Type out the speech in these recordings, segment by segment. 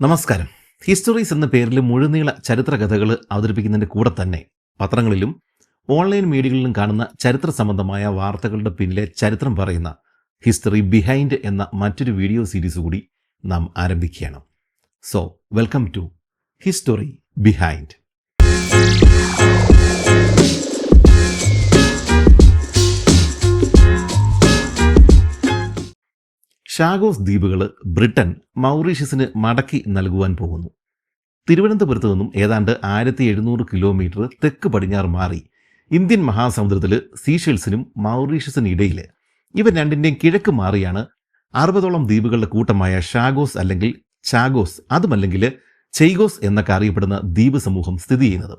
നമസ്കാരം. ഹിസ്റ്ററീസ് എന്ന പേരിൽ മുഴുനീള ചരിത്ര കഥകൾ അവതരിപ്പിക്കുന്നതിന്റെ കൂടെ തന്നെ പത്രങ്ങളിലും ഓൺലൈൻ മീഡിയകളിലും കാണുന്ന ചരിത്ര സംബന്ധമായ വാർത്തകളുടെ പിന്നിലെ ചരിത്രം പറയുന്ന ഹിസ്റ്ററി ബിഹൈൻഡ് എന്ന മറ്റൊരു വീഡിയോ സീരീസ് കൂടി നാം ആരംഭിക്കുകയാണ്. So welcome to history behind Chagos ദ്വീപുകൾ ബ്രിട്ടൻ മൗറീഷ്യസിന് മടക്കി നൽകുവാൻ പോകുന്നു. തിരുവനന്തപുരത്ത് നിന്നും ഏതാണ്ട് ആയിരത്തി എഴുന്നൂറ് കിലോമീറ്റർ തെക്ക് പടിഞ്ഞാറ് മാറി ഇന്ത്യൻ മഹാസമുദ്രത്തിൽ സീഷെൽസിനും മൗറീഷ്യസിനും ഇടയിൽ ഇവ രണ്ടിന്റെയും കിഴക്ക് മാറിയാണ് അറുപതോളം ദ്വീപുകളുടെ കൂട്ടമായ ഷാഗോസ് അല്ലെങ്കിൽ ചാഗോസ് അതുമല്ലെങ്കിൽ ചെയ്ഗോസ് എന്നൊക്കെ അറിയപ്പെടുന്ന ദ്വീപ് സമൂഹം സ്ഥിതി ചെയ്യുന്നത്.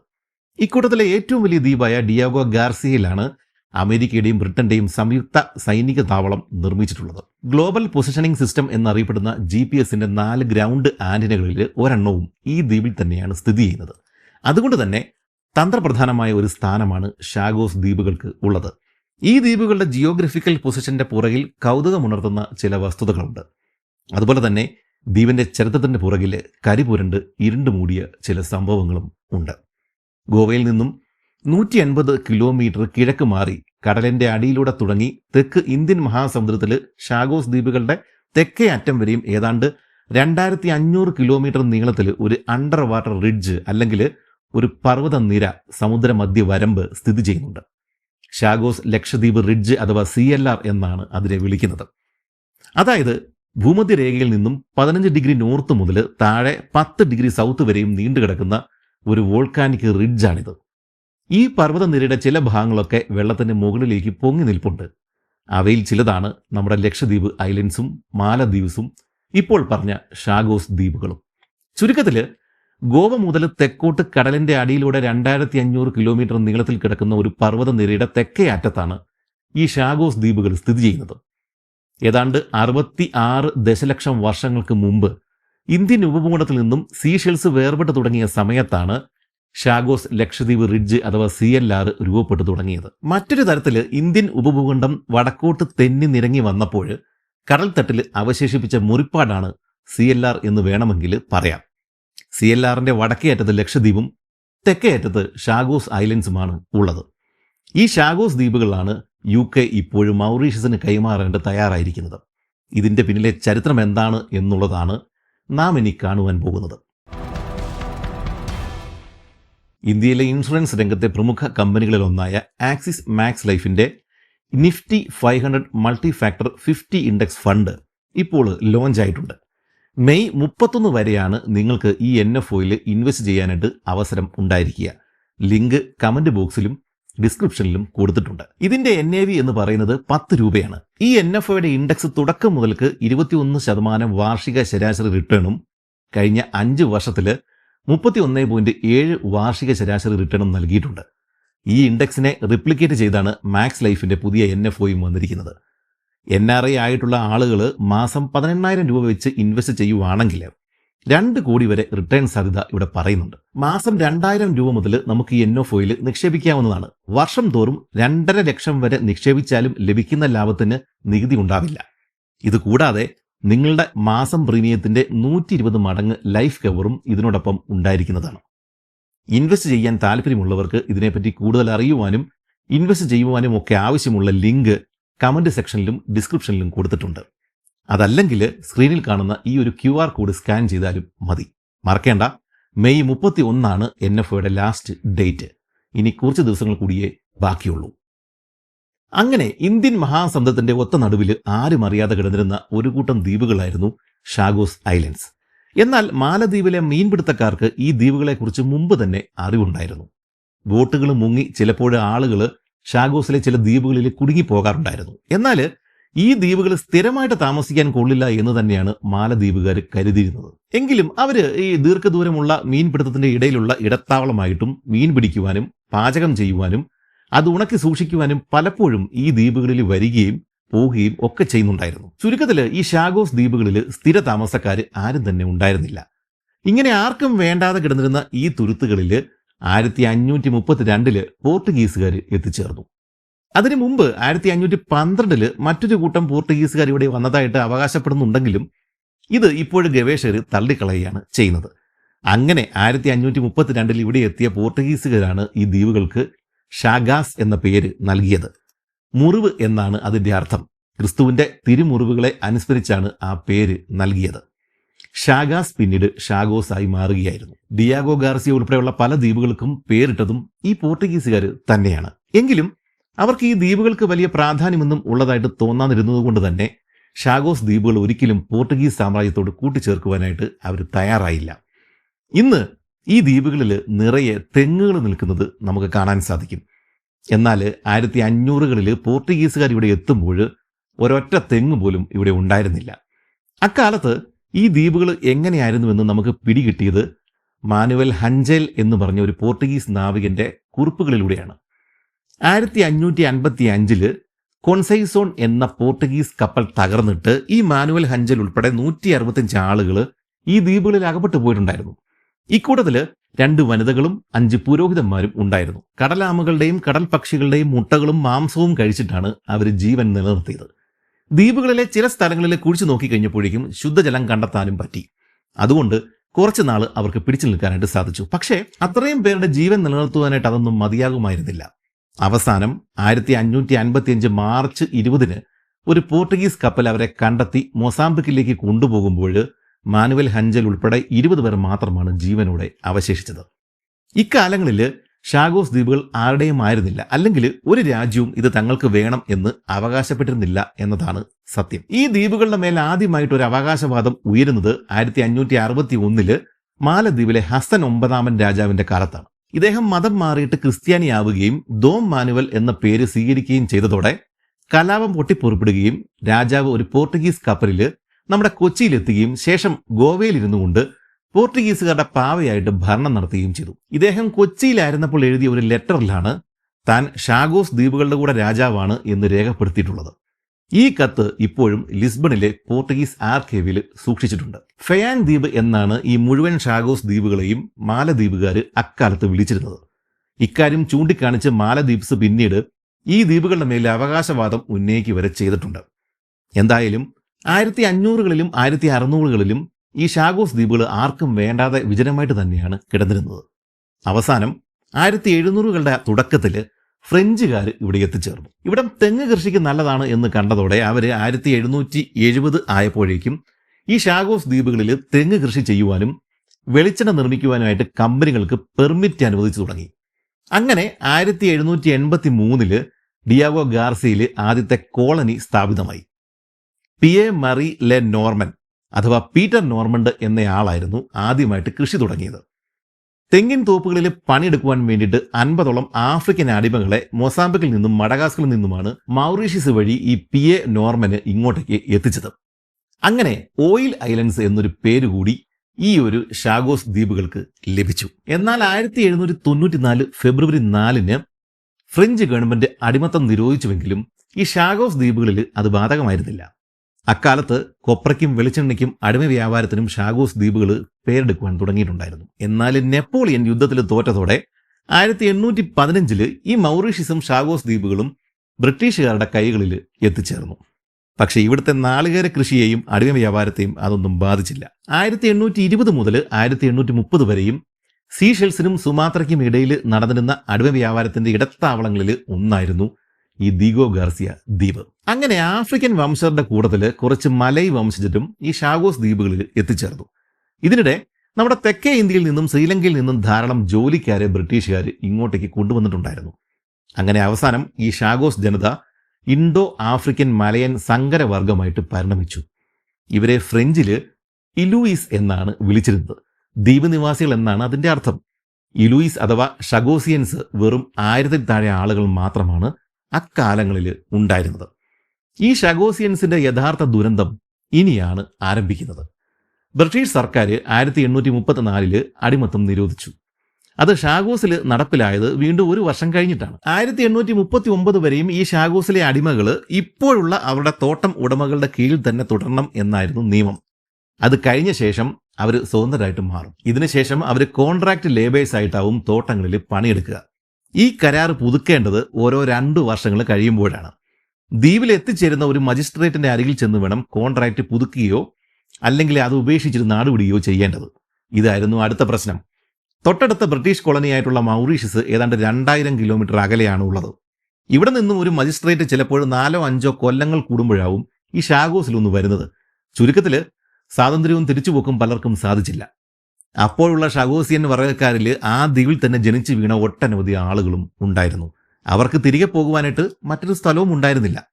ഇക്കൂട്ടത്തിലെ ഏറ്റവും വലിയ ദ്വീപായ ഡിയാഗോ ഗാർസിയയിലാണ് അമേരിക്കയുടെയും ബ്രിട്ടന്റെയും സംയുക്ത സൈനിക താവളം നിർമ്മിച്ചിട്ടുള്ളത്. ഗ്ലോബൽ പൊസിഷനിംഗ് സിസ്റ്റം എന്നറിയപ്പെടുന്ന ജി പി എസിന്റെ നാല് ഗ്രൗണ്ട് ആന്റിനകളിൽ ഒരെണ്ണവും ഈ ദ്വീപിൽ തന്നെയാണ് സ്ഥിതി ചെയ്യുന്നത്. അതുകൊണ്ട് തന്നെ തന്ത്രപ്രധാനമായ ഒരു സ്ഥാനമാണ് ഷാഗോസ് ദ്വീപുകൾക്ക് ഉള്ളത്. ഈ ദ്വീപുകളുടെ ജിയോഗ്രഫിക്കൽ പൊസിഷന്റെ പുറകിൽ കൗതുകമുണർത്തുന്ന ചില വസ്തുതകളുണ്ട്. അതുപോലെ തന്നെ ദ്വീപിന്റെ ചരിത്രത്തിന്റെ പുറകിൽ കരിപുരണ്ട് ഇരുണ്ടു മൂടിയ ചില സംഭവങ്ങളും ഉണ്ട്. ഗോവയിൽ നിന്നും നൂറ്റി അൻപത് കിലോമീറ്റർ കിഴക്ക് മാറി കടലിന്റെ അടിയിലൂടെ തുടങ്ങി തെക്ക് ഇന്ത്യൻ മഹാസമുദ്രത്തിൽ ഷാഗോസ് ദ്വീപുകളുടെ തെക്കേ അറ്റം വരെയും ഏതാണ്ട് രണ്ടായിരത്തി അഞ്ഞൂറ് കിലോമീറ്റർ നീളത്തിൽ ഒരു അണ്ടർ വാട്ടർ റിഡ്ജ് അല്ലെങ്കിൽ ഒരു പർവത നിര സമുദ്രമധ്യ വരമ്പ് സ്ഥിതി ചെയ്യുന്നുണ്ട്. ഷാഗോസ് ലക്ഷദ്വീപ് റിഡ്ജ് അഥവാ സി എൽ ആർ എന്നാണ് അതിനെ വിളിക്കുന്നത്. അതായത് ഭൂമധ്യരേഖയിൽ നിന്നും പതിനഞ്ച് ഡിഗ്രി നോർത്ത് മുതൽ താഴെ പത്ത് ഡിഗ്രി സൗത്ത് വരെയും നീണ്ടുകിടക്കുന്ന ഒരു വോൾക്കാനിക് റിഡ്ജാണിത്. ഈ പർവതനിരയുടെ ചില ഭാഗങ്ങളൊക്കെ വെള്ളത്തിന്റെ മുകളിലേക്ക് പൊങ്ങി നിൽപ്പുണ്ട്. അവയിൽ ചിലതാണ് നമ്മുടെ ലക്ഷദ്വീപ് ഐലൻഡ്സും മാലദ്വീപ്സും ഇപ്പോൾ പറഞ്ഞ ഷാഗോസ് ദ്വീപുകളും. ചുരുക്കത്തിൽ ഗോവ മുതൽ തെക്കോട്ട് കടലിന്റെ അടിയിലൂടെ രണ്ടായിരത്തി അഞ്ഞൂറ് കിലോമീറ്റർ നീളത്തിൽ കിടക്കുന്ന ഒരു പർവതനിരയുടെ തെക്കേ അറ്റത്താണ് ഈ ഷാഗോസ് ദ്വീപുകൾ സ്ഥിതി ചെയ്യുന്നത്. ഏതാണ്ട് അറുപത്തി ആറ് ദശലക്ഷം വർഷങ്ങൾക്ക് മുമ്പ് ഇന്ത്യൻ ഉപഭൂഖണ്ഡത്തിൽ നിന്നും സീഷെൽസ് വേർപെട്ട് തുടങ്ങിയ സമയത്താണ് ഷാഗോസ് ലക്ഷദ്വീപ് റിഡ്ജ് അഥവാ സി എൽ ആർ രൂപപ്പെട്ടു തുടങ്ങിയത്. മറ്റൊരു തരത്തിൽ ഇന്ത്യൻ ഉപഭൂഖണ്ഡം വടക്കോട്ട് തെന്നി നിരങ്ങി വന്നപ്പോൾ കടൽത്തട്ടിൽ അവശേഷിപ്പിച്ച മുറിപ്പാടാണ് സി എൽ ആർ എന്ന് വേണമെങ്കിൽ പറയാം. സി എൽ ആറിന്റെ വടക്കേ അറ്റത്ത് ലക്ഷദ്വീപും തെക്കേ അറ്റത്ത് ഷാഗോസ് ഐലൻഡ്സുമാണ് ഉള്ളത്. ഈ ഷാഗോസ് ദ്വീപുകളാണ് യു കെ ഇപ്പോഴും മൗറീഷ്യസിന് കൈമാറേണ്ട തയ്യാറായിരിക്കുന്നത്. ഇതിന്റെ പിന്നിലെ ചരിത്രം എന്താണ് എന്നുള്ളതാണ് നാം ഇനി കാണുവാൻ പോകുന്നത്. ഇന്ത്യയിലെ ഇൻഷുറൻസ് രംഗത്തെ പ്രമുഖ കമ്പനികളിലൊന്നായ ആക്സിസ് മാക്സ് ലൈഫിന്റെ Nifty five hundred multi factor fifty index fund ഇപ്പോൾ ലോഞ്ച് ആയിട്ടുണ്ട്. മെയ് മുപ്പത്തൊന്ന് വരെയാണ് നിങ്ങൾക്ക് ഈ എൻ എഫ് ഒയിൽ ഇൻവെസ്റ്റ് ചെയ്യാനായിട്ട് അവസരം ഉണ്ടായിരിക്കുക. ലിങ്ക് കമന്റ് ബോക്സിലും ഡിസ്ക്രിപ്ഷനിലും കൊടുത്തിട്ടുണ്ട്. ഇതിന്റെ എൻ എ വി എന്ന് പറയുന്നത് പത്ത് രൂപയാണ്. ഈ എൻ എഫ് ഒയുടെ ഇൻഡെക്സ് തുടക്കം മുതൽക്ക് ഇരുപത്തിയൊന്ന് ശതമാനം വാർഷിക ശരാശരി റിട്ടേണും കഴിഞ്ഞ അഞ്ച് വർഷത്തിൽ മുപ്പത്തി ഒന്ന് പോയിന്റ് ഏഴ് വാർഷിക ശരാശരി റിട്ടേണും നൽകിയിട്ടുണ്ട്. ഈ ഇൻഡെക്സിനെ റിപ്ലിക്കേറ്റ് ചെയ്താണ് മാക്സ് ലൈഫിന്റെ പുതിയ എൻ എഫ് ഒയും വന്നിരിക്കുന്നത്. എൻ ആർ ഐ ആയിട്ടുള്ള ആളുകൾ മാസം പതിനെണ്ണായിരം രൂപ വെച്ച് ഇൻവെസ്റ്റ് ചെയ്യുവാണെങ്കിൽ രണ്ട് കോടി വരെ റിട്ടേൺ സാധ്യത ഇവിടെ പറയുന്നുണ്ട്. മാസം രണ്ടായിരം രൂപ മുതൽ നമുക്ക് എൻ എഫ് ഒയിൽ നിക്ഷേപിക്കാവുന്നതാണ്. വർഷം തോറും രണ്ടര ലക്ഷം വരെ നിക്ഷേപിച്ചാലും ലഭിക്കുന്ന ലാഭത്തിന് നികുതി ഉണ്ടാവില്ല. ഇത് കൂടാതെ നിങ്ങളുടെ മാസം പ്രീമിയത്തിന്റെ നൂറ്റി ഇരുപത് മടങ്ങ് ലൈഫ് കവറും ഇതിനോടൊപ്പം ഉണ്ടായിരിക്കുന്നതാണ്. ഇൻവെസ്റ്റ് ചെയ്യാൻ താല്പര്യമുള്ളവർക്ക് ഇതിനെപ്പറ്റി കൂടുതൽ അറിയുവാനും ഇൻവെസ്റ്റ് ചെയ്യുവാനും ഒക്കെ ആവശ്യമുള്ള ലിങ്ക് കമന്റ് സെക്ഷനിലും ഡിസ്ക്രിപ്ഷനിലും കൊടുത്തിട്ടുണ്ട്. അതല്ലെങ്കിൽ സ്ക്രീനിൽ കാണുന്ന ഈ ഒരു ക്യു ആർ കോഡ് സ്കാൻ ചെയ്താലും മതി. മറക്കേണ്ട. മെയ് മുപ്പത്തി ഒന്നാണ് എൻ എഫ് ഒയുടെ ലാസ്റ്റ് ഡേറ്റ് ഇനി കുറച്ച് ദിവസങ്ങൾ കൂടിയേ ബാക്കിയുള്ളൂ. അങ്ങനെ ഇന്ത്യൻ മഹാസമുദ്രത്തിന്റെ ഒത്ത നടുവിൽ ആരും അറിയാതെ കിടന്നിരുന്ന ഒരു കൂട്ടം ദ്വീപുകളായിരുന്നു ഷാഗോസ് ഐലൻഡ്സ്. എന്നാൽ മാലദ്വീപിലെ മീൻപിടുത്തക്കാർക്ക് ഈ ദ്വീപുകളെക്കുറിച്ച് മുമ്പ് തന്നെ അറിവുണ്ടായിരുന്നു. ബോട്ടുകൾ മുങ്ങി ചിലപ്പോഴും ആളുകൾ ഷാഗോസിലെ ചില ദ്വീപുകളിൽ കുടുങ്ങിപ്പോകാറുണ്ടായിരുന്നു. എന്നാൽ ഈ ദ്വീപുകൾ സ്ഥിരമായിട്ട് താമസിക്കാൻ കൊള്ളില്ല എന്ന് തന്നെയാണ് മാലദ്വീപുകാർ കരുതിയിരുന്നത്. എങ്കിലും അവർ ഈ ദീർഘദൂരമുള്ള മീൻപിടുത്തത്തിന്റെ ഇടയിലുള്ള ഇടത്താവളമായിട്ടും മീൻ പിടിക്കുവാനും പാചകം ചെയ്യുവാനും അത് ഉണക്കി സൂക്ഷിക്കുവാനും പലപ്പോഴും ഈ ദ്വീപുകളിൽ വരികയും പോവുകയും ഒക്കെ ചെയ്യുന്നുണ്ടായിരുന്നു. ചുരുക്കത്തിൽ ഈ ഷാഗോസ് ദ്വീപുകളിൽ സ്ഥിര താമസക്കാർ ആരും തന്നെ ഉണ്ടായിരുന്നില്ല. ഇങ്ങനെ ആർക്കും വേണ്ടാതെ കിടന്നിരുന്ന ഈ തുരുത്തുകളിൽ ആയിരത്തി അഞ്ഞൂറ്റി മുപ്പത്തി രണ്ടിൽ പോർട്ടുഗീസുകാർ എത്തിച്ചേർന്നു. അതിനു മുമ്പ് ആയിരത്തി അഞ്ഞൂറ്റി പന്ത്രണ്ടിൽ മറ്റൊരു കൂട്ടം പോർട്ടുഗീസുകാർ ഇവിടെ വന്നതായിട്ട് അവകാശപ്പെടുന്നുണ്ടെങ്കിലും ഇത് ഇപ്പോഴും ഗവേഷകർ തള്ളിക്കളയുകയാണ് ചെയ്യുന്നത്. അങ്ങനെ ആയിരത്തി അഞ്ഞൂറ്റി മുപ്പത്തിരണ്ടിൽ ഇവിടെ എത്തിയ പോർട്ടുഗീസുകാരാണ് ഈ ദ്വീപുകൾക്ക് ഷാഗാസ് എന്ന പേര് നൽകിയത്. മുറിവ് എന്നാണ് അതിന്റെ അർത്ഥം. ക്രിസ്തുവിന്റെ തിരുമുറിവുകളെ അനുസ്മരിച്ചാണ് ആ പേര് നൽകിയത്. ഷാഗാസ് പിന്നീട് ഷാഗോസ് ആയി മാറുകയായിരുന്നു. ഡിയാഗോ ഗാർസിയ ഉൾപ്പെടെയുള്ള പല ദ്വീപുകൾക്കും പേരിട്ടതും ഈ പോർട്ടുഗീസുകാർ തന്നെയാണ്. എങ്കിലും അവർക്ക് ഈ ദ്വീപുകൾക്ക് വലിയ പ്രാധാന്യമൊന്നും ഉള്ളതായിട്ട് തോന്നാതിരുന്നതുകൊണ്ട് തന്നെ ഷാഗോസ് ദ്വീപുകൾ ഒരിക്കലും പോർട്ടുഗീസ് സാമ്രാജ്യത്തോട് കൂട്ടിച്ചേർക്കുവാനായിട്ട് അവർ തയ്യാറായില്ല. ഇന്ന് ഈ ദ്വീപുകളിൽ നിറയെ തെങ്ങുകൾ നിൽക്കുന്നത് നമുക്ക് കാണാൻ സാധിക്കും. എന്നാൽ ആയിരത്തി അഞ്ഞൂറുകളിൽ പോർട്ടുഗീസുകാർ ഇവിടെ എത്തുമ്പോൾ ഒരൊറ്റ തെങ്ങ് പോലും ഇവിടെ ഉണ്ടായിരുന്നില്ല. അക്കാലത്ത് ഈ ദ്വീപുകൾ എങ്ങനെയായിരുന്നുവെന്ന് നമുക്ക് പിടികിട്ടിയത് മാനുവൽ ഹഞ്ചേൽ എന്ന് പറഞ്ഞ ഒരു പോർട്ടുഗീസ് നാവികന്റെ കുറിപ്പുകളിലൂടെയാണ്. ആയിരത്തി അഞ്ഞൂറ്റി അൻപത്തി അഞ്ചിൽ കൊൺസൈസോൺ എന്ന പോർട്ടുഗീസ് കപ്പൽ തകർന്നിട്ട് ഈ മാനുവൽ ഹഞ്ചൽ ഉൾപ്പെടെ നൂറ്റി അറുപത്തിയഞ്ച് ആളുകൾ ഈ ദ്വീപുകളിൽ അകപ്പെട്ടു പോയിട്ടുണ്ടായിരുന്നു. ഇക്കൂട്ടത്തിൽ രണ്ട് വനിതകളും അഞ്ച് പുരോഹിതന്മാരും ഉണ്ടായിരുന്നു. കടലാമകളുടെയും കടൽ പക്ഷികളുടെയും മുട്ടകളും മാംസവും കഴിച്ചിട്ടാണ് അവർ ജീവൻ നിലനിർത്തിയത്. ദ്വീപുകളിലെ ചില സ്ഥലങ്ങളിൽ കുഴിച്ചു നോക്കിക്കഴിഞ്ഞപ്പോഴേക്കും ശുദ്ധജലം കണ്ടെത്താനും പറ്റി. അതുകൊണ്ട് കുറച്ചു നാൾ അവർക്ക് പിടിച്ചു നിൽക്കാനായിട്ട് സാധിച്ചു. പക്ഷേ അത്രയും പേരുടെ ജീവൻ നിലനിർത്തുവാനായിട്ട് അതൊന്നും മതിയാകുമായിരുന്നില്ല. അവസാനം ആയിരത്തി അഞ്ഞൂറ്റി അൻപത്തിയഞ്ച് മാർച്ച് ഇരുപതിന് ഒരു പോർട്ടുഗീസ് കപ്പൽ അവരെ കണ്ടെത്തി മൊസാംബിക്കിലേക്ക് കൊണ്ടുപോകുമ്പോൾ മാനുവൽ ഹഞ്ചൽ ഉൾപ്പെടെ ഇരുപത് പേർ മാത്രമാണ് ജീവനോടെ അവശേഷിച്ചത്. ഇക്കാലങ്ങളിൽ ഷാഗോസ് ദ്വീപുകൾ ആരുടെയും ആയിരുന്നില്ല. അല്ലെങ്കിൽ ഒരു രാജ്യവും ഇത് തങ്ങൾക്ക് വേണം എന്ന് അവകാശപ്പെട്ടിരുന്നില്ല എന്നതാണ് സത്യം. ഈ ദ്വീപുകളുടെ മേൽ ആദ്യമായിട്ട് ഒരു അവകാശവാദം ഉയരുന്നത് ആയിരത്തി അഞ്ഞൂറ്റി അറുപത്തി ഒന്നിൽ മാലദ്വീപിലെ ഹസൻ ഒമ്പതാമൻ രാജാവിന്റെ കാലത്താണ്. ഇദ്ദേഹം മതം മാറിയിട്ട് ക്രിസ്ത്യാനിയാവുകയും ദോം മാനുവൽ എന്ന പേര് സ്വീകരിക്കുകയും ചെയ്തതോടെ കലാപം പൊട്ടിപ്പുറപ്പെടുകയും രാജാവ് ഒരു പോർട്ടുഗീസ് കപ്പലിൽ നമ്മുടെ കൊച്ചിയിലെത്തുകയും ശേഷം ഗോവയിൽ ഇരുന്നു കൊണ്ട് പോർട്ടുഗീസുകാരുടെ പാവയായിട്ട് ഭരണം നടത്തുകയും ചെയ്തു. ഇദ്ദേഹം കൊച്ചിയിലായിരുന്നപ്പോൾ എഴുതിയ ഒരു ലെറ്ററിലാണ് താൻ ഷാഗോസ് ദ്വീപുകളുടെ കൂടെ രാജാവാണ് എന്ന് രേഖപ്പെടുത്തിയിട്ടുള്ളത്. ഈ കത്ത് ഇപ്പോഴും ലിസ്ബണിലെ പോർട്ടുഗീസ് ആർക്കേവിൽ സൂക്ഷിച്ചിട്ടുണ്ട്. ഫെയാൻ ദ്വീപ് എന്നാണ് ഈ മുഴുവൻ ഷാഗോസ് ദ്വീപുകളെയും മാലദ്വീപുകാർ അക്കാലത്ത് വിളിച്ചിരുന്നത്. ഇക്കാര്യം ചൂണ്ടിക്കാണിച്ച് മാലദ്വീപ്സ് പിന്നീട് ഈ ദ്വീപുകളുടെ മേലെ അവകാശവാദം ഉന്നയിക്കുക വരെ ചെയ്തിട്ടുണ്ട്. എന്തായാലും ആയിരത്തി അഞ്ഞൂറുകളിലും ആയിരത്തി അറുന്നൂറുകളിലും ഈ ഷാഗോസ് ദ്വീപുകൾ ആർക്കും വേണ്ടാതെ വിജനമായിട്ട് തന്നെയാണ് കിടന്നിരുന്നത്. അവസാനം ആയിരത്തി എഴുന്നൂറുകളുടെ തുടക്കത്തിൽ ഫ്രഞ്ചുകാർ ഇവിടെ എത്തിച്ചേർന്നു. ഇവിടെ തെങ്ങ് കൃഷിക്ക് നല്ലതാണ് എന്ന് കണ്ടതോടെ അവർ ആയിരത്തി എഴുന്നൂറ്റി എഴുപത് ആയപ്പോഴേക്കും ഈ ഷാഗോസ് ദ്വീപുകളിൽ തെങ്ങ് കൃഷി ചെയ്യുവാനും വെളിച്ചെണ്ണ നിർമ്മിക്കുവാനുമായിട്ട് കമ്പനികൾക്ക് പെർമിറ്റ് അനുവദിച്ചു തുടങ്ങി. അങ്ങനെ ആയിരത്തി എഴുന്നൂറ്റി എൺപത്തി മൂന്നിൽ ഡിയാഗോ ഗാർസിയിൽ ആദ്യത്തെ കോളനി സ്ഥാപിതമായി. പി എ മറി ലെ നോർമൻ അഥവാ പീറ്റർ നോർമണ്ട് എന്നയാളായിരുന്നു ആദ്യമായിട്ട് കൃഷി തുടങ്ങിയത്. തെങ്ങിൻ തോപ്പുകളിൽ പണിയെടുക്കുവാൻ വേണ്ടിയിട്ട് അൻപതോളം ആഫ്രിക്കൻ അടിമകളെ മൊസാമ്പിക്കിൽ നിന്നും മഡഗാസ്കറിൽ നിന്നുമാണ് മൗറീഷ്യസ് വഴി ഈ പി എ നോർമന് ഇങ്ങോട്ടേക്ക് എത്തിച്ചത്. അങ്ങനെ ഓയിൽ ഐലൻഡ്സ് എന്നൊരു പേര് കൂടി ഈ ഒരു ഷാഗോസ് ദ്വീപുകൾക്ക് ലഭിച്ചു. എന്നാൽ ആയിരത്തി എഴുന്നൂറ്റി തൊണ്ണൂറ്റിനാല് ഫെബ്രുവരി നാലിന് ഫ്രഞ്ച് ഗവൺമെന്റ് അടിമത്തം നിരോധിച്ചുവെങ്കിലും ഈ ഷാഗോസ് ദ്വീപുകളിൽ അത് ബാധകമായിരുന്നില്ല. അക്കാലത്ത് കൊപ്രയ്ക്കും വെളിച്ചെണ്ണയ്ക്കും അടിമ വ്യാപാരത്തിനും ഷാഗോസ് ദ്വീപുകൾ പേരെടുക്കുവാൻ തുടങ്ങിയിട്ടുണ്ടായിരുന്നു. എന്നാൽ നെപ്പോളിയൻ യുദ്ധത്തിൽ തോറ്റതോടെ ആയിരത്തി എണ്ണൂറ്റി പതിനഞ്ചിൽ ഈ മൗറീഷ്യസും ഷാഗോസ് ദ്വീപുകളും ബ്രിട്ടീഷുകാരുടെ കൈകളിൽ എത്തിച്ചേർന്നു. പക്ഷേ ഇവിടുത്തെ നാളികേര കൃഷിയെയും അടിമ വ്യാപാരത്തെയും അതൊന്നും ബാധിച്ചില്ല. ആയിരത്തി എണ്ണൂറ്റി ഇരുപത് മുതൽ ആയിരത്തി എണ്ണൂറ്റി മുപ്പത് വരെയും സീഷെൽസിനും സുമാത്രയ്ക്കും ഇടയിൽ നടന്നിരുന്ന അടിമ വ്യാപാരത്തിന്റെ ഇടത്താവളങ്ങളിൽ ഒന്നായിരുന്നു ഈ ദിഗോ ഗാർസിയ ദ്വീപ്. അങ്ങനെ ആഫ്രിക്കൻ വംശജരുടെ കൂട്ടത്തിൽ കുറച്ച് മലൈ വംശജരും ഈ ഷാഗോസ് ദ്വീപുകളിൽ എത്തിച്ചേർന്നു. ഇതിനിടെ നമ്മുടെ തെക്കേ ഇന്ത്യയിൽ നിന്നും ശ്രീലങ്കയിൽ നിന്നും ധാരാളം ജോലിക്കാരെ ബ്രിട്ടീഷുകാർ ഇങ്ങോട്ടേക്ക് കൊണ്ടുവന്നിട്ടുണ്ടായിരുന്നു. അങ്ങനെ അവസാനം ഈ ഷാഗോസ് ജനത ഇൻഡോ ആഫ്രിക്കൻ മലയൻ സങ്കരവർഗമായിട്ട് പരിണമിച്ചു. ഇവരെ ഫ്രഞ്ചിൽ ഇലൂയിസ് എന്നാണ് വിളിച്ചിരുന്നത്. ദ്വീപ് നിവാസികൾ എന്നാണ് അതിന്റെ അർത്ഥം. ഇലൂയിസ് അഥവാ ഷഗോസിയൻസ് വെറും ആയിരത്തിൽ താഴെ ആളുകൾ മാത്രമാണ് അക്കാലങ്ങളിൽ ഉണ്ടായിരുന്നത്. ഈ ഷഗോസിയൻസിന്റെ യഥാർത്ഥ ദുരന്തം ഇനിയാണ് ആരംഭിക്കുന്നത്. ബ്രിട്ടീഷ് സർക്കാർ ആയിരത്തി എണ്ണൂറ്റി മുപ്പത്തിനാലിൽ അടിമത്തം നിരോധിച്ചു. അത് ഷാഗോസിൽ നടപ്പിലായത് വീണ്ടും ഒരു വർഷം കഴിഞ്ഞിട്ടാണ്. ആയിരത്തി എണ്ണൂറ്റി മുപ്പത്തി ഒമ്പത് വരെയും ഈ ഷാഗോസിലെ അടിമകൾ ഇപ്പോഴുള്ള അവരുടെ തോട്ടം ഉടമകളുടെ കീഴിൽ തന്നെ തുടരണം എന്നായിരുന്നു നിയമം. അത് കഴിഞ്ഞ ശേഷം അവർ സ്വതന്ത്രരായിട്ട് മാറും. ഇതിനുശേഷം അവർ കോൺട്രാക്ട് ലേബേഴ്സ് ആയിട്ടാവും തോട്ടങ്ങളിൽ പണിയെടുക്കുക. ഈ കരാർ പുതുക്കേണ്ടത് ഓരോ രണ്ട് വർഷങ്ങൾ കഴിയുമ്പോഴാണ്. ദ്വീപിൽ എത്തിച്ചേരുന്ന ഒരു മജിസ്ട്രേറ്റിന്റെ അരികിൽ ചെന്ന് വേണം കോൺട്രാക്ട് പുതുക്കുകയോ അല്ലെങ്കിൽ അത് ഉപേക്ഷിച്ചിട്ട് നാടുപിടിയോ ചെയ്യേണ്ടത്. ഇതായിരുന്നു അടുത്ത പ്രശ്നം. തൊട്ടടുത്ത ബ്രിട്ടീഷ് കോളനിയായിട്ടുള്ള മൗറീഷ്യസ് ഏതാണ്ട് രണ്ടായിരം കിലോമീറ്റർ അകലെയാണ് ഉള്ളത്. ഇവിടെ നിന്നും ഒരു മജിസ്ട്രേറ്റ് ചിലപ്പോൾ നാലോ അഞ്ചോ കൊല്ലങ്ങൾ കൂടുമ്പോഴാവും ഈ ഷാഗോസിലൊന്ന് വരുന്നത്. ചുരുക്കത്തിൽ സ്വാതന്ത്ര്യവും തിരിച്ചുപോക്കും പലർക്കും സാധിച്ചില്ല. അപ്പോഴുള്ള ഷഗോസിയൻ വർഗക്കാരിൽ ആ ദ്വീപിൽ തന്നെ ജനിച്ചു വീണ ഒട്ടനവധി ആളുകളും ഉണ്ടായിരുന്നു. അവർക്ക് തിരികെ പോകുവാനായിട്ട് മറ്റൊരു സ്ഥലവും ഉണ്ടായിരുന്നില്ല.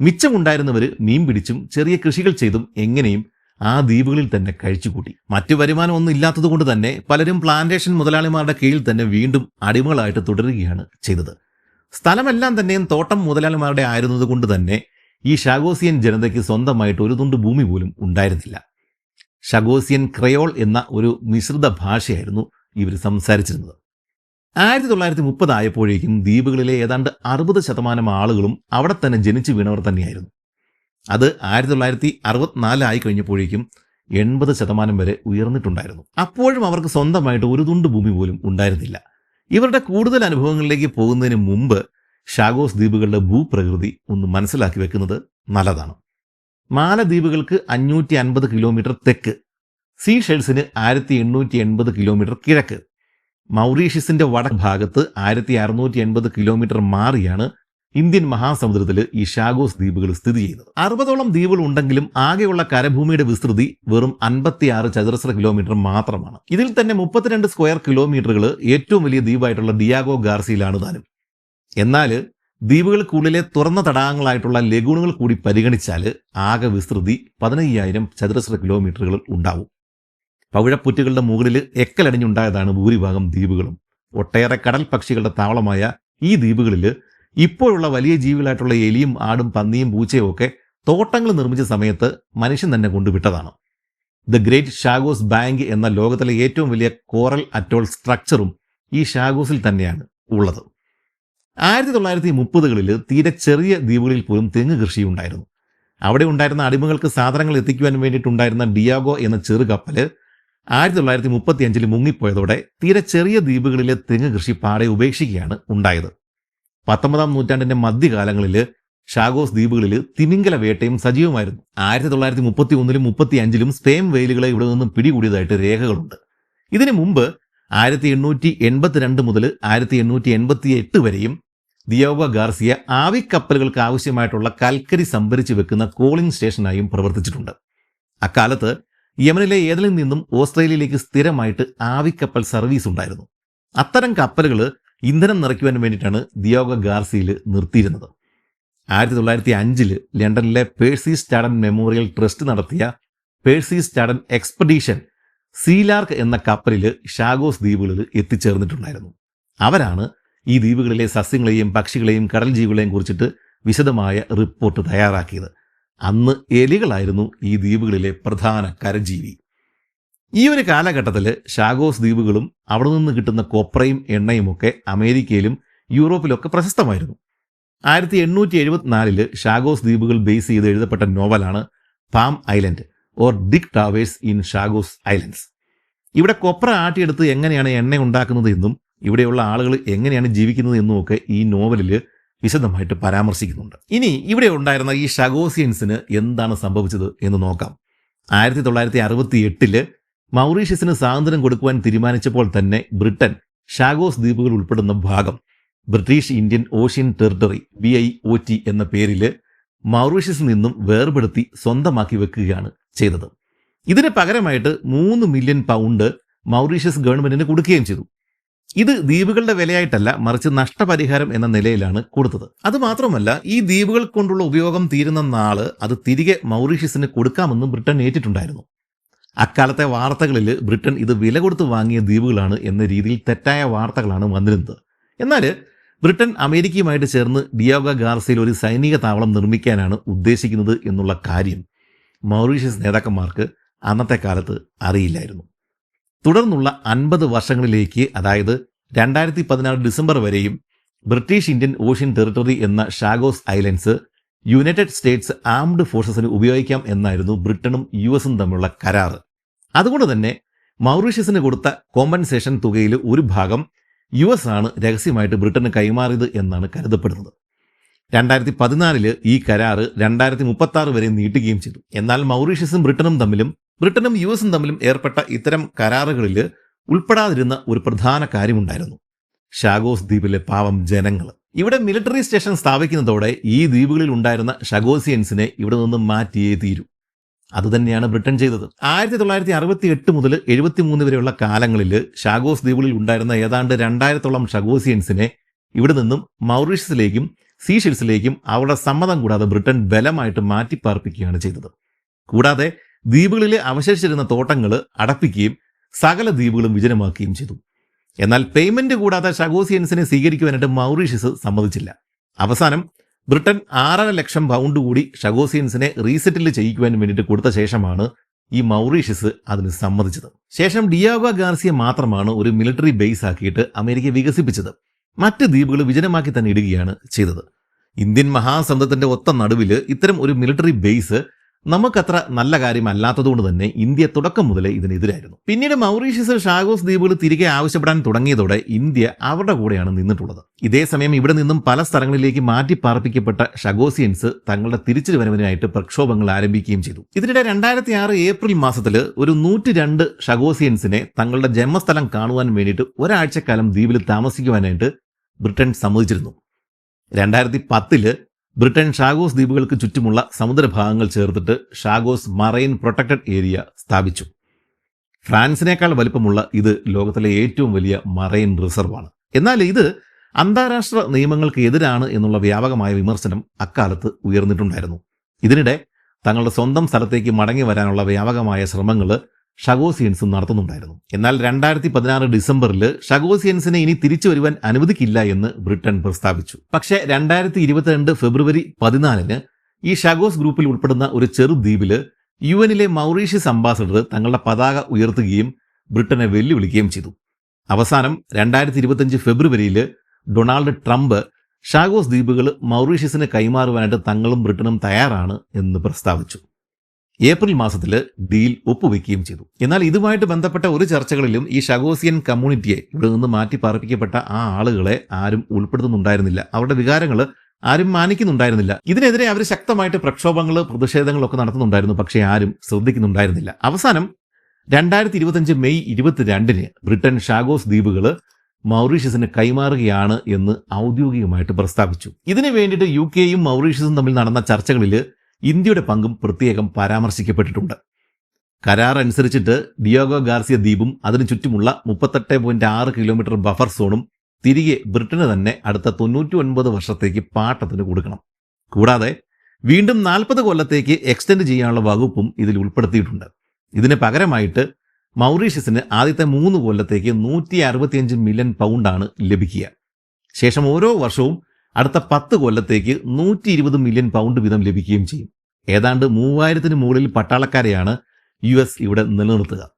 മിച്ചമുണ്ടായിരുന്നവർ മീൻ പിടിച്ചും ചെറിയ കൃഷികൾ ചെയ്തും എങ്ങനെയും ആ ദ്വീപുകളിൽ തന്നെ കഴിച്ചുകൂട്ടി. മറ്റു വരുമാനമൊന്നും ഇല്ലാത്തതുകൊണ്ട് തന്നെ പലരും പ്ലാന്റേഷൻ മുതലാളിമാരുടെ കീഴിൽ തന്നെ വീണ്ടും അടിമകളായിട്ട് തുടരുകയാണ് ചെയ്തത്. സ്ഥലമെല്ലാം തന്നെയും തോട്ടം മുതലാളിമാരുടെ ആയിരുന്നതുകൊണ്ട് തന്നെ ഈ ഷാഗോസിയൻ ജനതയ്ക്ക് സ്വന്തമായിട്ട് ഒരു തുണ്ട് ഭൂമി പോലും ഉണ്ടായിരുന്നില്ല. ഷഗോസിയൻ ക്രയോൾ എന്ന ഒരു മിശ്രിത ഭാഷയായിരുന്നു ഇവർ സംസാരിച്ചിരുന്നത്. ആയിരത്തി തൊള്ളായിരത്തി മുപ്പത് ആയപ്പോഴേക്കും ദ്വീപുകളിലെ ഏതാണ്ട് അറുപത് ശതമാനം ആളുകളും അവിടെ തന്നെ ജനിച്ചു വീണവർ തന്നെയായിരുന്നു. അത് ആയിരത്തി തൊള്ളായിരത്തി അറുപത്തിനാലായി കഴിഞ്ഞപ്പോഴേക്കും എൺപത് ശതമാനം വരെ ഉയർന്നിട്ടുണ്ടായിരുന്നു. അപ്പോഴും അവർക്ക് സ്വന്തമായിട്ട് ഒരു തുണ്ട് ഭൂമി പോലും ഉണ്ടായിരുന്നില്ല. ഇവരുടെ കൂടുതൽ അനുഭവങ്ങളിലേക്ക് പോകുന്നതിന് മുമ്പ് ഷാഗോസ് ദ്വീപുകളുടെ ഭൂപ്രകൃതി ഒന്ന് മനസ്സിലാക്കി വെക്കുന്നത് നല്ലതാണ്. മാലദ്വീപുകൾക്ക് അഞ്ഞൂറ്റി അൻപത് കിലോമീറ്റർ തെക്ക് സീഷെൽസിന് ആയിരത്തി എണ്ണൂറ്റി എൺപത് കിലോമീറ്റർ കിഴക്ക്. മൗറീഷ്യസിന്റെ വട ഭാഗത്ത് ആയിരത്തി അറുന്നൂറ്റി എൺപത് കിലോമീറ്റർ മാറിയാണ് ഇന്ത്യൻ മഹാസമുദ്രത്തിൽ ഈ ഷാഗോസ് ദ്വീപുകൾ സ്ഥിതി ചെയ്യുന്നത്. അറുപതോളം ദ്വീപുകൾ ഉണ്ടെങ്കിലും ആകെയുള്ള കരഭൂമിയുടെ വിസ്തൃതി വെറും അൻപത്തിയാറ് ചതുരശ്ര കിലോമീറ്റർ മാത്രമാണ്. ഇതിൽ തന്നെ മുപ്പത്തിരണ്ട് സ്ക്വയർ കിലോമീറ്ററുകൾ ഏറ്റവും വലിയ ദ്വീപായിട്ടുള്ള ഡിയാഗോ ഗാർസിയിലാണ് താനും. എന്നാൽ ദ്വീപുകൾക്കുള്ളിലെ തുറന്ന തടാകങ്ങളായിട്ടുള്ള ലഗൂണുകൾ കൂടി പരിഗണിച്ചാൽ ആകെ വിസ്തൃതി പതിനയ്യായിരം ചതുരശ്ര കിലോമീറ്ററുകൾ ഉണ്ടാവും. പവിഴപ്പുറ്റുകളുടെ മുകളിൽ എക്കലടിഞ്ഞുണ്ടായതാണ് ഭൂരിഭാഗം ദ്വീപുകളും. ഒട്ടേറെ കടൽ പക്ഷികളുടെ താവളമായ ഈ ദ്വീപുകളിൽ ഇപ്പോഴുള്ള വലിയ ജീവികളായിട്ടുള്ള എലിയും ആടും പന്നിയും പൂച്ചയും ഒക്കെ തോട്ടങ്ങൾ നിർമ്മിച്ച സമയത്ത് മനുഷ്യൻ തന്നെ കൊണ്ടുവിട്ടതാണ്. ദ ഗ്രേറ്റ് ഷാഗോസ് ബാങ്ക് എന്ന ലോകത്തിലെ ഏറ്റവും വലിയ കോറൽ അറ്റോൾ സ്ട്രക്ചറും ഈ ഷാഗോസിൽ തന്നെയാണ് ഉള്ളത്. ആയിരത്തി തൊള്ളായിരത്തി മുപ്പതുകളിൽ തീരെ ചെറിയ ദ്വീപുകളിൽ പോലും തെങ്ങ് കൃഷി ഉണ്ടായിരുന്നു അവിടെ ഉണ്ടായിരുന്ന അടിമകൾക്ക് സാധനങ്ങൾ എത്തിക്കുവാൻ വേണ്ടിയിട്ടുണ്ടായിരുന്ന ഡിയാഗോ എന്ന ചെറു കപ്പൽ ആയിരത്തി തൊള്ളായിരത്തി മുപ്പത്തി അഞ്ചിൽ മുങ്ങിപ്പോയതോടെ തീരെ ചെറിയ ദ്വീപുകളിലെ തെങ്ങ് കൃഷി പാടെ ഉപേക്ഷിക്കുകയാണ് ഉണ്ടായത്. പത്തൊമ്പതാം നൂറ്റാണ്ടിന്റെ മധ്യകാലങ്ങളിൽ ഷാഗോസ് ദ്വീപുകളിൽ തിമിംഗല വേട്ടയും സജീവമായിരുന്നു. ആയിരത്തി തൊള്ളായിരത്തി മുപ്പത്തി ഒന്നിലും മുപ്പത്തി അഞ്ചിലും സ്പെയിം വെയിലുകളെ ഇവിടെ നിന്നും പിടികൂടിയതായിട്ട് രേഖകളുണ്ട്. ഇതിനു മുമ്പ് ആയിരത്തി എണ്ണൂറ്റി എൺപത്തിരണ്ട് മുതൽ ആയിരത്തി എണ്ണൂറ്റി എൺപത്തി എട്ട് വരെയും ദിയോഗ ഗാർസിയ ആവിക്കപ്പലുകൾക്ക് ആവശ്യമായിട്ടുള്ള കൽക്കരി സംഭരിച്ചു വെക്കുന്ന കോളിംഗ് സ്റ്റേഷനായും പ്രവർത്തിച്ചിട്ടുണ്ട്. അക്കാലത്ത് യമനിലെ ഏതിലും നിന്നും ഓസ്ട്രേലിയയിലേക്ക് സ്ഥിരമായിട്ട് ആവിക്കപ്പൽ സർവീസ് ഉണ്ടായിരുന്നു. അത്തരം കപ്പലുകൾ ഇന്ധനം നിറയ്ക്കുവാൻ വേണ്ടിയിട്ടാണ് ദിയോഗ ഗാർസിയിൽ നിർത്തിയിരുന്നത്. ആയിരത്തി തൊള്ളായിരത്തി അഞ്ചിൽ ലണ്ടനിലെ പേഴ്സി സ്റ്റാഡൻ മെമ്മോറിയൽ ട്രസ്റ്റ് നടത്തിയ പേഴ്സി സ്റ്റാഡൻ എക്സ്പെഡീഷൻ സീലാർക്ക് എന്ന കപ്പലിൽ ഷാഗോസ് ദ്വീപുകളിൽ എത്തിച്ചേർന്നിട്ടുണ്ടായിരുന്നു. അവരാണ് ഈ ദ്വീപുകളിലെ സസ്യങ്ങളെയും പക്ഷികളെയും കടൽ ജീവികളെയും കുറിച്ചിട്ട് വിശദമായ റിപ്പോർട്ട് തയ്യാറാക്കിയത്. അന്ന് എലികളായിരുന്നു ഈ ദ്വീപുകളിലെ പ്രധാന കരജീവി. ഈ ഒരു കാലഘട്ടത്തിൽ ഷാഗോസ് ദ്വീപുകളും അവിടെ നിന്ന് കിട്ടുന്ന കൊപ്രയും എണ്ണയും ഒക്കെ അമേരിക്കയിലും യൂറോപ്പിലൊക്കെ പ്രശസ്തമായിരുന്നു. ആയിരത്തി എണ്ണൂറ്റി ഷാഗോസ് ദ്വീപുകൾ ബേസ് ചെയ്ത് എഴുതപ്പെട്ട നോവലാണ് Palm Island. Or Dick Travers in Chagos islands ഇവിടെ കൊപ്ര ആട്ടിയെടുത്ത് എങ്ങനെയാണ് എണ്ണ ഉണ്ടാക്കുന്നത് എന്നും ഇവിടെയുള്ള ആളുകൾ എങ്ങനെയാണ് ജീവിക്കുന്നത് എന്നും ഒക്കെ ഈ നോവലിൽ വിശദമായിട്ട് പരാമർശിക്കുന്നുണ്ട്. ഇനി ഇവിടെ ഉണ്ടായിരുന്ന ഈ ഷഗോസിയൻസിന് എന്താണ് സംഭവിച്ചത് എന്ന് നോക്കാം. ആയിരത്തി തൊള്ളായിരത്തി അറുപത്തി എട്ടിൽ മൗറീഷ്യസിന് സ്വാതന്ത്ര്യം കൊടുക്കുവാൻ തീരുമാനിച്ചപ്പോൾ തന്നെ ബ്രിട്ടൻ ഷാഗോസ് ദ്വീപുകൾ ഉൾപ്പെടുന്ന ഭാഗം British Indian Ocean Territory B I O T എന്ന പേരിൽ മൗറീഷ്യസിൽ നിന്നും വേർപെടുത്തി സ്വന്തമാക്കി വെക്കുകയാണ് ചെയ്തത്. ഇതിന് പകരമായിട്ട് മൂന്ന് മില്യൺ പൗണ്ട് മൗറീഷ്യസ് ഗവൺമെന്റിന് കൊടുക്കുകയും ചെയ്തു. ഇത് ദ്വീപുകളുടെ വിലയായിട്ടല്ല മറിച്ച് നഷ്ടപരിഹാരം എന്ന നിലയിലാണ് കൊടുത്തത്. അത് മാത്രമല്ല ഈ ദ്വീപുകൾ കൊണ്ടുള്ള ഉപയോഗം തീരുന്ന നാൾ അത് തിരികെ മൗറീഷ്യസിന് കൊടുക്കാമെന്നും ബ്രിട്ടൻ ഏറ്റിട്ടുണ്ടായിരുന്നു. അക്കാലത്തെ വാർത്തകളിൽ ബ്രിട്ടൻ ഇത് വില കൊടുത്ത് വാങ്ങിയ ദ്വീപുകളാണ് എന്ന രീതിയിൽ തെറ്റായ വാർത്തകളാണ് വന്നിരുന്നത്. എന്നാൽ ബ്രിട്ടൻ അമേരിക്കയുമായിട്ട് ചേർന്ന് ഡിയോഗ ഗാർസയിൽ ഒരു സൈനിക താവളം നിർമ്മിക്കാനാണ് ഉദ്ദേശിക്കുന്നത് എന്നുള്ള കാര്യം മൗറീഷ്യസ് നേതാക്കന്മാർക്ക് അന്നത്തെ കാലത്ത് അറിയില്ലായിരുന്നു. തുടർന്നുള്ള അൻപത് വർഷങ്ങളിലേക്ക് അതായത് രണ്ടായിരത്തി പതിനാറ് ഡിസംബർ വരെയും ബ്രിട്ടീഷ് ഇന്ത്യൻ ഓഷ്യൻ ടെറിട്ടറി എന്ന Chagos islands United States armed ഫോഴ്സസിന് ഉപയോഗിക്കാം എന്നായിരുന്നു ബ്രിട്ടനും യു എസും തമ്മിലുള്ള കരാറ്. അതുകൊണ്ട് തന്നെ മൗറീഷ്യസിന് കൊടുത്ത കോമ്പൻസേഷൻ തുകയിൽ ഒരു ഭാഗം യു എസ് ആണ് രഹസ്യമായിട്ട് ബ്രിട്ടന് കൈമാറിയത് എന്നാണ് കരുതപ്പെടുന്നത്. രണ്ടായിരത്തി പതിനാലിൽ ഈ കരാറ് രണ്ടായിരത്തി മുപ്പത്തി ആറ് വരെ നീട്ടുകയും ചെയ്തു. എന്നാൽ മൗറീഷ്യസും ബ്രിട്ടനും തമ്മിലും ബ്രിട്ടനും യു എസും തമ്മിലും ഏർപ്പെട്ട ഇത്തരം കരാറുകളിൽ ഉൾപ്പെടാതിരുന്ന ഒരു പ്രധാന കാര്യമുണ്ടായിരുന്നു. ഷാഗോസ് ദ്വീപിലെ പാവം ജനങ്ങൾ ഇവിടെ മിലിറ്ററി സ്റ്റേഷൻ സ്ഥാപിക്കുന്നതോടെ ഈ ദ്വീപുകളിൽ ഉണ്ടായിരുന്ന ഷഗോസിയൻസിനെ ഇവിടെ നിന്ന് മാറ്റിയേ തീരൂ. അതുതന്നെയാണ് ബ്രിട്ടൻ ചെയ്തത്. ആയിരത്തി തൊള്ളായിരത്തി അറുപത്തി എട്ട് മുതൽ എഴുപത്തി മൂന്ന് വരെയുള്ള കാലങ്ങളിൽ ഷാഗോസ് ദ്വീപുകളിൽ ഉണ്ടായിരുന്ന ഏതാണ്ട് രണ്ടായിരത്തോളം ഷഗോസിയൻസിനെ ഇവിടെ നിന്നും മൗറീഷ്യസിലേക്കും സീഷെൽസിലേക്കും അവരുടെ സമ്മതം കൂടാതെ ബ്രിട്ടൻ ബലമായിട്ട് മാറ്റിപ്പാർപ്പിക്കുകയാണ് ചെയ്തത്. കൂടാതെ ദ്വീപുകളിലെ അവശേഷിച്ചിരുന്ന തോട്ടങ്ങൾ അടപ്പിക്കുകയും സകല ദ്വീപുകളും വിജനമാക്കുകയും ചെയ്തു. എന്നാൽ പേയ്മെന്റ് കൂടാതെ ഷഗോസിയൻസിനെ സ്വീകരിക്കുവാനായിട്ട് മൗറീഷ്യസ് സമ്മതിച്ചില്ല. അവസാനം ബ്രിട്ടൻ ആറര ലക്ഷം പൗണ്ട് കൂടി ഷഗോസിയൻസിനെ റീസെറ്റിൽ ചെയ്യിക്കുവാൻ വേണ്ടിയിട്ട് കൊടുത്ത ശേഷമാണ് ഈ മൗറീഷ്യസ് അതിന് സമ്മതിച്ചത്. ശേഷം ഡിയാഗോ ഗാർസിയ മാത്രമാണ് ഒരു മിലിറ്ററി ബേസ് ആക്കിയിട്ട് അമേരിക്ക വികസിപ്പിച്ചത്. മറ്റ് ദ്വീപുകൾ വിജനമാക്കി തന്നെ ഇടുകയാണ് ചെയ്തത്. ഇന്ത്യൻ മഹാസമുദ്രത്തിന്റെ ഒത്ത നടുവിൽ ഇത്തരം ഒരു മിലിറ്ററി ബേസ് നമുക്കത്ര നല്ല കാര്യമല്ലാത്തതുകൊണ്ട് തന്നെ ഇന്ത്യ തുടക്കം മുതലേ ഇതിനെതിരായിരുന്നു. പിന്നീട് മൗറീഷ്യസ് ഷാഗോസ് ദ്വീപുകൾ തിരികെ ആവശ്യപ്പെടാൻ തുടങ്ങിയതോടെ ഇന്ത്യ അവരുടെ കൂടെയാണ് നിന്നിട്ടുള്ളത്. ഇതേ സമയം ഇവിടെ നിന്നും പല സ്ഥലങ്ങളിലേക്ക് മാറ്റി പാർപ്പിക്കപ്പെട്ട ഷഗോസിയൻസ് തങ്ങളുടെ തിരിച്ചു വരവിനായിട്ട് പ്രക്ഷോഭങ്ങൾ ആരംഭിക്കുകയും ചെയ്തു. ഇതിനിടെ രണ്ടായിരത്തി ആറ് ഏപ്രിൽ മാസത്തിൽ ഒരു നൂറ്റി രണ്ട് ഷഗോസിയൻസിനെ തങ്ങളുടെ ജന്മസ്ഥലം കാണുവാൻ വേണ്ടിയിട്ട് ഒരാഴ്ചക്കാലം ദ്വീപിൽ താമസിക്കുവാനായിട്ട് ബ്രിട്ടൻ സമ്മതിച്ചിരുന്നു. രണ്ടായിരത്തി പത്തിൽ ബ്രിട്ടൻ ഷാഗോസ് ദ്വീപുകൾക്ക് ചുറ്റുമുള്ള സമുദ്രഭാഗങ്ങൾ ചേർത്തിട്ട് ഷാഗോസ് മറൈൻ പ്രൊട്ടക്റ്റഡ് ഏരിയ സ്ഥാപിച്ചു. ഫ്രാൻസിനേക്കാൾ വലിപ്പമുള്ള ഇത് ലോകത്തിലെ ഏറ്റവും വലിയ മറൈൻ റിസർവാണ്. എന്നാൽ ഇത് അന്താരാഷ്ട്ര നിയമങ്ങൾക്ക് എതിരാണ് എന്നുള്ള വ്യാപകമായ വിമർശനം അക്കാലത്ത് ഉയർന്നിട്ടുണ്ടായിരുന്നു. ഇതിനിടെ തങ്ങളുടെ സ്വന്തം സ്ഥലത്തേക്ക് മടങ്ങി വരാനുള്ള വ്യാപകമായ ശ്രമങ്ങൾ ഷഗോസിയൻസും നടത്തുന്നുണ്ടായിരുന്നു. എന്നാൽ രണ്ടായിരത്തി പതിനാറ് ഡിസംബറിൽ ഷഗോസിയൻസിനെ ഇനി തിരിച്ചു വരുവാൻ അനുവദിക്കില്ല എന്ന് ബ്രിട്ടൻ പ്രസ്താവിച്ചു. പക്ഷേ രണ്ടായിരത്തി ഇരുപത്തിരണ്ട് ഫെബ്രുവരി പതിനാലിന് ഈ ഷഗോസ് ഗ്രൂപ്പിൽ ഉൾപ്പെടുന്ന ഒരു ചെറു ദ്വീപിൽ യു എനിലെ മൗറീഷ്യസ് അംബാസഡർ തങ്ങളുടെ പതാക ഉയർത്തുകയും ബ്രിട്ടനെ വെല്ലുവിളിക്കുകയും ചെയ്തു. അവസാനം രണ്ടായിരത്തി ഇരുപത്തിയഞ്ച് ഫെബ്രുവരിയിൽ ഡൊണാൾഡ് ട്രംപ് ഷാഗോസ് ദ്വീപുകൾ മൗറീഷ്യസിന് കൈമാറുവാനായിട്ട് തങ്ങളും ബ്രിട്ടനും തയ്യാറാണ് എന്ന് പ്രസ്താവിച്ചു. ഏപ്രിൽ മാസത്തിൽ ഡീൽ ഒപ്പുവെക്കുകയും ചെയ്തു. എന്നാൽ ഇതുമായിട്ട് ബന്ധപ്പെട്ട ഒരു ചർച്ചകളിലും ഈ ഷഗോസിയൻ കമ്മ്യൂണിറ്റിയെ ഇവിടെ നിന്ന് മാറ്റി പാർപ്പിക്കപ്പെട്ട ആ ആളുകളെ ആരും ഉൾപ്പെടുത്തുന്നുണ്ടായിരുന്നില്ല. അവരുടെ വികാരങ്ങൾ ആരും മാനിക്കുന്നുണ്ടായിരുന്നില്ല. ഇതിനെതിരെ അവർ ശക്തമായിട്ട് പ്രക്ഷോഭങ്ങൾ പ്രതിഷേധങ്ങളൊക്കെ നടത്തുന്നുണ്ടായിരുന്നു പക്ഷേ ആരും ശ്രദ്ധിക്കുന്നുണ്ടായിരുന്നില്ല. അവസാനം രണ്ടായിരത്തി ഇരുപത്തിയഞ്ച് മെയ് ഇരുപത്തിരണ്ടിന് ബ്രിട്ടൻ ഷാഗോസ് ദ്വീപുകൾ മൗറീഷ്യസിന് കൈമാറുകയാണ് എന്ന് ഔദ്യോഗികമായിട്ട് പ്രസ്താവിച്ചു. ഇതിനു വേണ്ടിയിട്ട് യു കെയും മൗറീഷ്യസും തമ്മിൽ നടന്ന ചർച്ചകളിൽ ഇന്ത്യയുടെ പങ്കും പ്രത്യേകം പരാമർശിക്കപ്പെട്ടിട്ടുണ്ട്. കരാർ അനുസരിച്ചിട്ട് ഡിയോഗോ ഗാർസിയ ദ്വീപും അതിനു ചുറ്റുമുള്ള മുപ്പത്തെട്ട് പോയിന്റ് ആറ് കിലോമീറ്റർ ബഫർ സോണും തിരികെ ബ്രിട്ടന് തന്നെ അടുത്ത തൊണ്ണൂറ്റി ഒൻപത് വർഷത്തേക്ക് പാട്ടത്തിന് കൊടുക്കണം. കൂടാതെ വീണ്ടും നാൽപ്പത് കൊല്ലത്തേക്ക് എക്സ്റ്റെൻഡ് ചെയ്യാനുള്ള വകുപ്പും ഇതിൽ ഉൾപ്പെടുത്തിയിട്ടുണ്ട്. ഇതിന് പകരമായിട്ട് മൗറീഷ്യസിന് ആദ്യത്തെ മൂന്ന് കൊല്ലത്തേക്ക് നൂറ്റി അറുപത്തിയഞ്ച് മില്യൺ പൗണ്ടാണ് ലഭിക്കുക. ശേഷം ഓരോ വർഷവും അടുത്ത പത്ത് കൊല്ലത്തേക്ക് നൂറ്റി ഇരുപത് മില്യൺ പൗണ്ട് വീതം ലഭിക്കുകയും ചെയ്യും. ഏതാണ്ട് മൂവായിരത്തിന് മുകളിൽ പട്ടാളക്കാരെയാണ് യു എസ് ഇവിടെ നിലനിർത്തുക.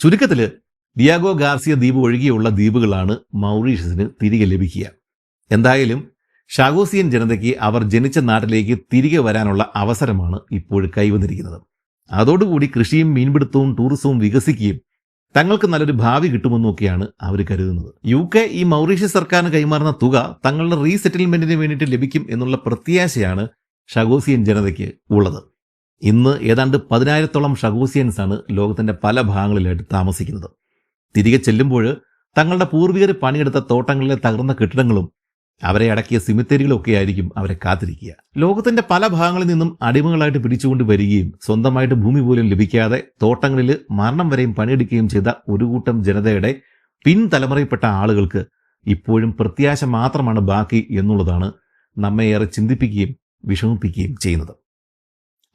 ചുരുക്കത്തിൽ ഡിയാഗോ ഗാർസിയ ദ്വീപ് ഒഴികെയുള്ള ദ്വീപുകളാണ് മൗറീഷ്യസിന് തിരികെ ലഭിക്കുക. എന്തായാലും ഷാഗോസിയൻ ജനതയ്ക്ക് അവർ ജനിച്ച നാട്ടിലേക്ക് തിരികെ വരാനുള്ള അവസരമാണ് ഇപ്പോൾ കൈവന്നിരിക്കുന്നത്. അതോടുകൂടി കൃഷിയും മീൻപിടുത്തവും ടൂറിസവും വികസിക്കുകയും തങ്ങൾക്ക് നല്ലൊരു ഭാവി കിട്ടുമെന്നൊക്കെയാണ് അവർ കരുതുന്നത്. യു കെ ഈ മൗറീഷ്യസ് സർക്കാരിന് കൈമാറുന്ന തുക തങ്ങളുടെ റീസെറ്റിൽമെന്റിന് വേണ്ടിയിട്ട് ലഭിക്കും എന്നുള്ള പ്രത്യാശയാണ് ഷഗോസിയൻ ജനതയ്ക്ക് ഉള്ളത്. ഇന്ന് ഏതാണ്ട് പതിനായിരത്തോളം ഷഗോസിയൻസ് ആണ് ലോകത്തിന്റെ പല ഭാഗങ്ങളിലായിട്ട് താമസിക്കുന്നത്. തിരികെ ചെല്ലുമ്പോൾ തങ്ങളുടെ പൂർവികർ പണിയെടുത്ത തോട്ടങ്ങളിലെ തകർന്ന കെട്ടിടങ്ങളും അവരെ അടക്കിയ സിമിത്തേരികളൊക്കെ ആയിരിക്കും അവരെ കാത്തിരിക്കുക. ലോകത്തിന്റെ പല ഭാഗങ്ങളിൽ നിന്നും അടിമകളായിട്ട് പിടിച്ചുകൊണ്ട് വരികയും സ്വന്തമായിട്ട് ഭൂമി പോലും ലഭിക്കാതെ തോട്ടങ്ങളിൽ മരണം വരെയും പണിയെടുക്കുകയും ചെയ്ത ഒരു കൂട്ടം ജനതയുടെ പിൻതലമുറയിൽപ്പെട്ട ആളുകൾക്ക് ഇപ്പോഴും പ്രത്യാശ മാത്രമാണ് ബാക്കി എന്നുള്ളതാണ് നമ്മെ ഏറെ ചിന്തിപ്പിക്കുകയും വിഷമിപ്പിക്കുകയും ചെയ്യുന്നത്.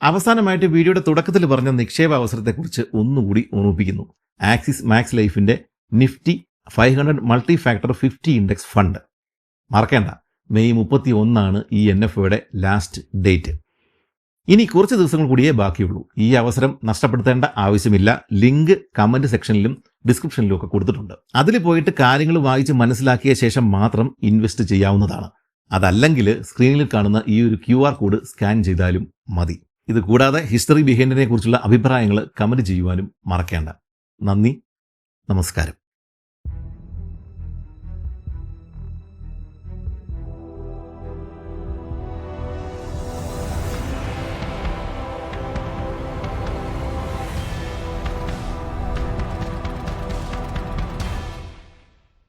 അവസാനമായിട്ട് വീഡിയോയുടെ തുടക്കത്തിൽ പറഞ്ഞ നിക്ഷേപ അവസരത്തെക്കുറിച്ച് ഒന്നുകൂടി ഓർമ്മിപ്പിക്കുന്നു. ആക്സിസ് മാക്സ് ലൈഫിന്റെ Nifty five hundred multi factor fifty index fund. മറക്കേണ്ട. May മുപ്പത്തി ഒന്നാണ് ഈ എൻ എഫ് ഒയുടെ ലാസ്റ്റ് ഡേറ്റ് ഇനി കുറച്ച് ദിവസങ്ങൾ കൂടിയേ ബാക്കിയുള്ളൂ. ഈ അവസരം നഷ്ടപ്പെടുത്തേണ്ട ആവശ്യമില്ല. ലിങ്ക് കമന്റ് സെക്ഷനിലും ഡിസ്ക്രിപ്ഷനിലും ഒക്കെ കൊടുത്തിട്ടുണ്ട്. അതിൽ പോയിട്ട് കാര്യങ്ങൾ വായിച്ച് മനസ്സിലാക്കിയ ശേഷം മാത്രം ഇൻവെസ്റ്റ് ചെയ്യാവുന്നതാണ്. അതല്ലെങ്കിൽ സ്ക്രീനിൽ കാണുന്ന ഈ ഒരു ക്യു കോഡ് സ്കാൻ ചെയ്താലും മതി. ഇത് കൂടാതെ ഹിസ്റ്ററി ബിഹൈൻഡിനെ കുറിച്ചുള്ള അഭിപ്രായങ്ങൾ കമന്റ് ചെയ്യുവാനും മറക്കേണ്ട. നന്ദി. നമസ്കാരം.